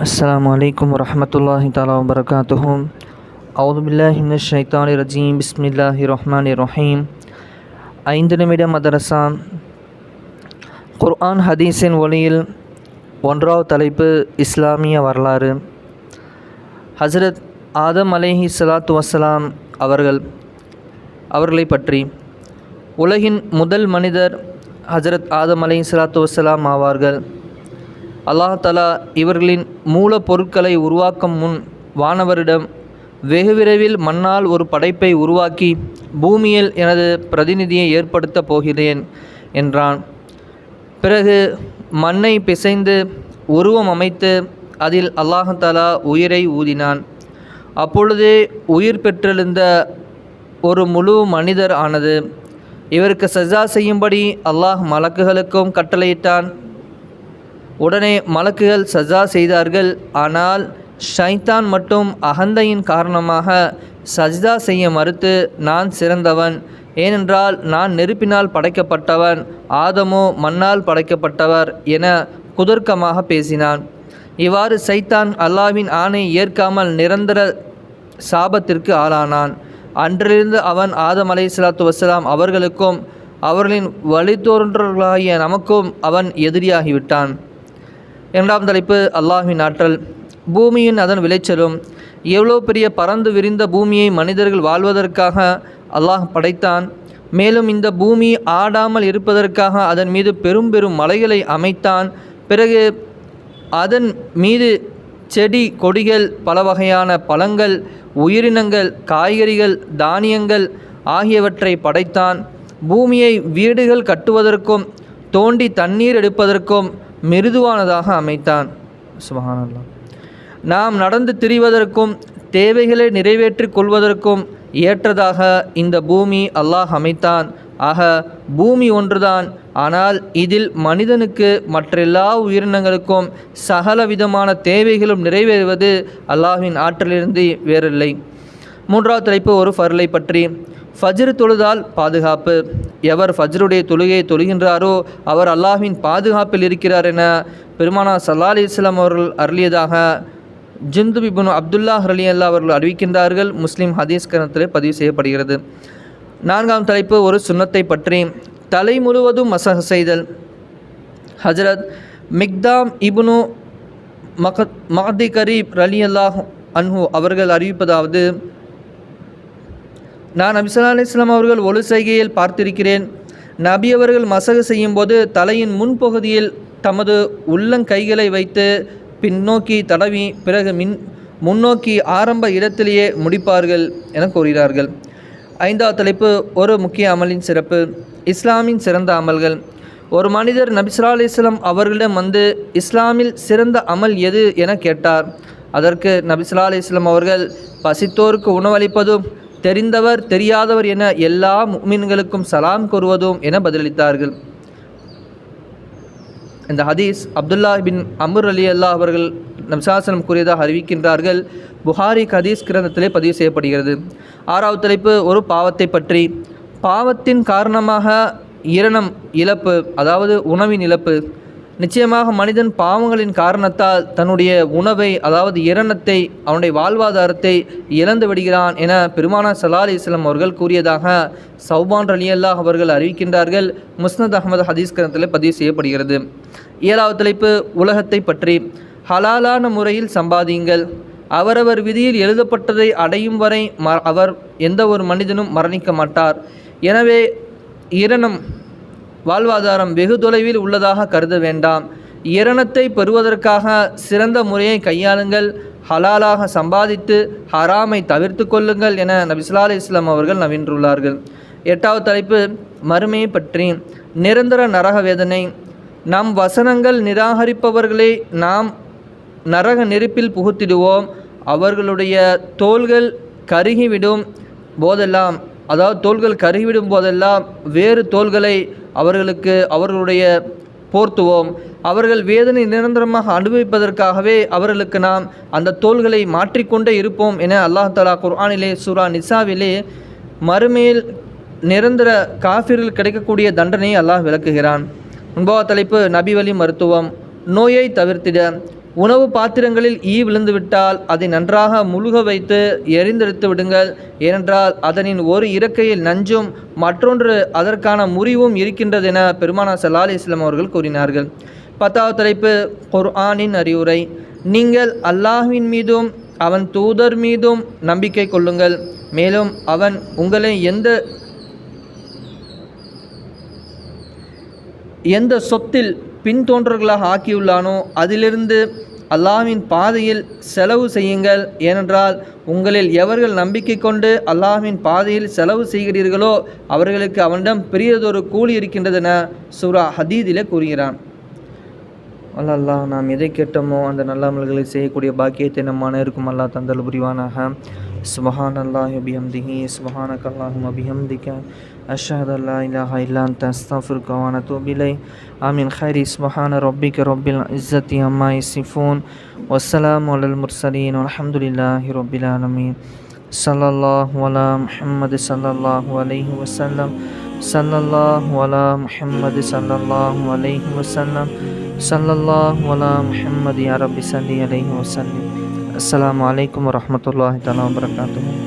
السلام عليكم ورحمة الله تعالى وبركاته أعوذ بالله من الشيطان الرجيم بسم الله الرحمن الرحيم ஐந்து நிமிட மதரசா குர்ஆன் ஹதீஸின் ஒளியில் ஒன்றாவது தலைப்பு இஸ்லாமிய வரலாறு ஹசரத் ஆதம் அலைஹி ஸலாத்து வஸ்ஸலாம் அவர்கள் அவர்களை பற்றி உலகின் முதல் மனிதர் ஹஜரத் ஆதம் அலைஹி ஸலாத்து வஸ்ஸலாம் ஆவார்கள் அல்லாஹ் தலா இவர்களின் மூலப்பொருட்களை உருவாக்கும் முன் வானவரிடம் வெகு விரைவில் மண்ணால் ஒரு படைப்பை உருவாக்கி பூமியில் எனது பிரதிநிதியை ஏற்படுத்தப் போகிறேன் என்றான். பிறகு மண்ணை பிசைந்து உருவம் அமைத்து அதில் அல்லாஹ் தலா உயிரை ஊதினான். அப்பொழுதே உயிர் பெற்றெழுந்த ஒரு முழு மனிதர் ஆனது. இவருக்கு சஜா செய்யும்படி அல்லாஹ் மலக்குகளுக்கும் கட்டளையிட்டான். உடனே மலக்குகள் சஜா செய்தார்கள். ஆனால் ஷைத்தான் மட்டும் அகந்தையின் காரணமாக சஜ்தா செய்ய மறுத்து நான் சிறந்தவன். ஏனென்றால் நான் நெருப்பினால் படைக்கப்பட்டவன் ஆதமோ மண்ணால் படைக்கப்பட்டவர் என குதர்க்கமாக பேசினான். இவ்வாறு சைத்தான் அல்லாவின் ஆணை ஏற்காமல் நிரந்தர சாபத்திற்கு ஆளானான். அன்றிலிருந்து அவன் ஆதம் அலை சலாத்து வசலாம் அவர்களுக்கும் அவர்களின் வழித்தோன்றர்களாகிய நமக்கும் அவன் எதிரியாகிவிட்டான். இரண்டாம் தலைப்பு அல்லாஹின் ஆற்றல். பூமியின் அதன் விளைச்சலும் எவ்வளோ பெரிய பறந்து விரிந்த பூமியை மனிதர்கள் வாழ்வதற்காக அல்லாஹ் படைத்தான். மேலும் இந்த பூமி ஆடாமல் இருப்பதற்காக அதன் மீது பெரும் பெரும் மலைகளை அமைத்தான். பிறகு அதன் மீது செடி கொடிகள் பல வகையான பழங்கள் உயிரினங்கள் காய்கறிகள் தானியங்கள் ஆகியவற்றை படைத்தான். பூமியை வீடுகள் கட்டுவதற்கும் தோண்டி தண்ணீர் எடுப்பதற்கும் மிருதுவானதாக அமைத்தான். சுபஹானல்லாஹ். நாம் நடந்து திரிவதற்கும் தேவைகளை நிறைவேற்றிக் கொள்வதற்கும் ஏற்றதாக இந்த பூமி அல்லாஹ் அமைத்தான். ஆக பூமி ஒன்றுதான். ஆனால் இதில் மனிதனுக்கு மற்றெல்லா உயிரினங்களுக்கும் சகல விதமான தேவைகளும் நிறைவேறுவது அல்லாஹின் ஆற்றலிருந்து வேறில்லை. மூன்றாவது தலைப்பு ஒரு ஃபர்லை பற்றி. ஃபஜ்ரு தொழுதால் பாதுகாப்பு. எவர் ஃபஜ்ருடைய தொழுகையை தொழுகின்றாரோ அவர் அல்லாஹின் பாதுகாப்பில் இருக்கிறார் என பெருமானா சல்லா அலி இஸ்லாம் அவர்கள் அருளியதாக ஜிந்து பிபுன் அப்துல்லா அலி அல்லா அவர்கள் அறிவிக்கின்றார்கள். முஸ்லீம் ஹதீஸ் கரணத்தில் பதிவு செய்யப்படுகிறது. நான்காம் தலைப்பு ஒரு சுண்ணத்தை பற்றி. தலை முழுவதும் மசக செய்தல். ஹஜரத் மிக்தாம் இபுனு மகத் மஹதி கரீப் ரலி அல்லாஹ் அன்ஹு அவர்கள் அறிவிப்பதாவது நான் நபிசல்லா அலிஸ்லாம் அவர்கள் ஒழு செய்கையில் பார்த்திருக்கிறேன். நபி அவர்கள் மசகு செய்யும்போது தலையின் முன்பகுதியில் தமது உள்ளங்கைகளை வைத்து பின்னோக்கி தடவி பிறகு மின் முன்னோக்கி ஆரம்ப இடத்திலேயே முடிப்பார்கள் என கூறுகிறார்கள். ஐந்தாவது தலைப்பு ஒரு முக்கிய அமலின் சிறப்பு இஸ்லாமின் சிறந்த அமல்கள். ஒரு மனிதர் நபிஸ்லா அலிஸ்லாம் அவர்களிடம் வந்து இஸ்லாமில் சிறந்த அமல் எது என கேட்டார். அதற்கு நபிஸ்லா அலிஸ்லாம் அவர்கள் பசித்தோருக்கு உணவளிப்பதும் தெரிந்தவர் தெரியாதவர் என எல்லா முக்மின்களுக்கும் சலாம் கூறுவதும் என பதிலளித்தார்கள். இந்த ஹதீஸ் அப்துல்லா பின் அமர் அலி அல்லாஹ் அவர்கள் நம்சாசனம் கூறியதாக அறிவிக்கின்றார்கள். புகாரி ஹதீஸ் கிரந்தத்திலே பதிவு செய்யப்படுகிறது. ஆறாவது தலைப்பு ஒரு பாவத்தை பற்றி. பாவத்தின் காரணமாக இரணம் இழப்பு அதாவது உணவின் இழப்பு. நிச்சயமாக மனிதன் பாவங்களின் காரணத்தால் தன்னுடைய உணவை அதாவது இரணத்தை அவனுடைய வாழ்வாதாரத்தை இழந்து விடுகிறான் என பெருமானா சலா அலி இஸ்லாம் அவர்கள் கூறியதாக சௌபான் அலி அல்லாஹ் அவர்கள் அறிவிக்கின்றார்கள். முஸ்னத் அகமது ஹதீஸ் கிரந்தத்தில் பதிவு செய்யப்படுகிறது. ஏழாவது தலைப்பு உலகத்தை பற்றி. ஹலாலான முறையில் சம்பாதியுங்கள். அவரவர் விதியில் எழுதப்பட்டதை அடையும் வரை ம அவர் எந்த ஒரு மனிதனும் மரணிக்க மாட்டார். எனவே இரணம் வாழ்வாதாரம் வெகு தொலைவில் உள்ளதாக கருத வேண்டாம். இரணத்தை பெறுவதற்காக சிறந்த முறையை கையாளுங்கள். ஹலாலாக சம்பாதித்து ஹராமை தவிர்த்து கொள்ளுங்கள் என நபிசுல்லா அலி இஸ்லாம் அவர்கள் நவீன்றுள்ளார்கள் எட்டாவது தலைப்பு மறுமையை பற்றி. நிரந்தர நரக வேதனை. நம் வசனங்கள் நிராகரிப்பவர்களை நாம் நரக நெருப்பில் புகுத்திடுவோம். அவர்களுடைய தோள்கள் கருகிவிடும். போதெல்லாம் அதாவது தோள்கள் கருகிவிடும் போதெல்லாம் வேறு தோள்களை அவர்களுக்கு அவர்களுடைய போர்த்துவோம். அவர்கள் வேதனை நிரந்தரமாக அனுபவிப்பதற்காகவே அவர்களுக்கு நாம் அந்த தோள்களை மாற்றிக்கொண்டே இருப்போம் என அல்லாஹ் தலா குர்ஆனிலே சூரா நிசாவிலே மறுமையில் நிரந்தர காஃபிரில் கிடைக்கக்கூடிய தண்டனையை அல்லாஹ் விளக்குகிறான். ஒன்பதாவது தலைப்பு நபிவழி மருத்துவம். நோயை தவிர்த்திட உணவு பாத்திரங்களில் ஈ விழுந்துவிட்டால் அதை நன்றாக முழுக வைத்து எரிந்தெடுத்து விடுங்கள். ஏனென்றால் அதனின் ஒரு இறக்கையில் நஞ்சும் மற்றொன்று அதற்கான முறிவும் இருக்கின்றது என பெருமானா சல்லா இஸ்லாம் அவர்கள் கூறினார்கள். பத்தாவது தலைப்பு குர்ஆனின் அறிவுரை. நீங்கள் அல்லாஹ்வின் மீதும் அவன் தூதர் மீதும் நம்பிக்கை கொள்ளுங்கள். மேலும் அவன் உங்களை எந்த எந்த சொத்தில் பின்தோன்றர்களாக ஆக்கியுள்ளானோ அதிலிருந்து அல்லாஹ்வின் பாதையில் செலவு செய்யுங்கள். ஏனென்றால் உங்களில் எவர்கள் நம்பிக்கை கொண்டு அல்லாஹ்வின் பாதையில் செலவு செய்கிறீர்களோ அவர்களுக்கு அவனிடம் பெரியதொரு கூலி இருக்கின்றதென சூரா ஹதீதிலே கூறுகிறான். அல்ல அல்லாஹ் நாம் எதை கேட்டோமோ அந்த நல்ல அமல்களை செய்யக்கூடிய பாக்கியத்தை நம் அனைவருக்கும் அல்லாஹ் தந்தல் புரிவானாக. சுபஹான் அல்லாஹ் அபிஹம்திஹி சுபஹானக் அல்லாஹும் அபிஹம்திக்க أشهد أن لا إله إلا أنت أستغفرك وأتوب إليك. آمين. خير سبحان ربك رب العزة عما يصفون والسلام على المرسلين والحمد لله رب العالمين. صلى الله على محمد صلى الله عليه وسلم. صلى الله على محمد صلى الله عليه وسلم. صلى الله على محمد يا رب صلي عليه وسلم. السلام عليكم ورحمة الله تعالى وبركاته.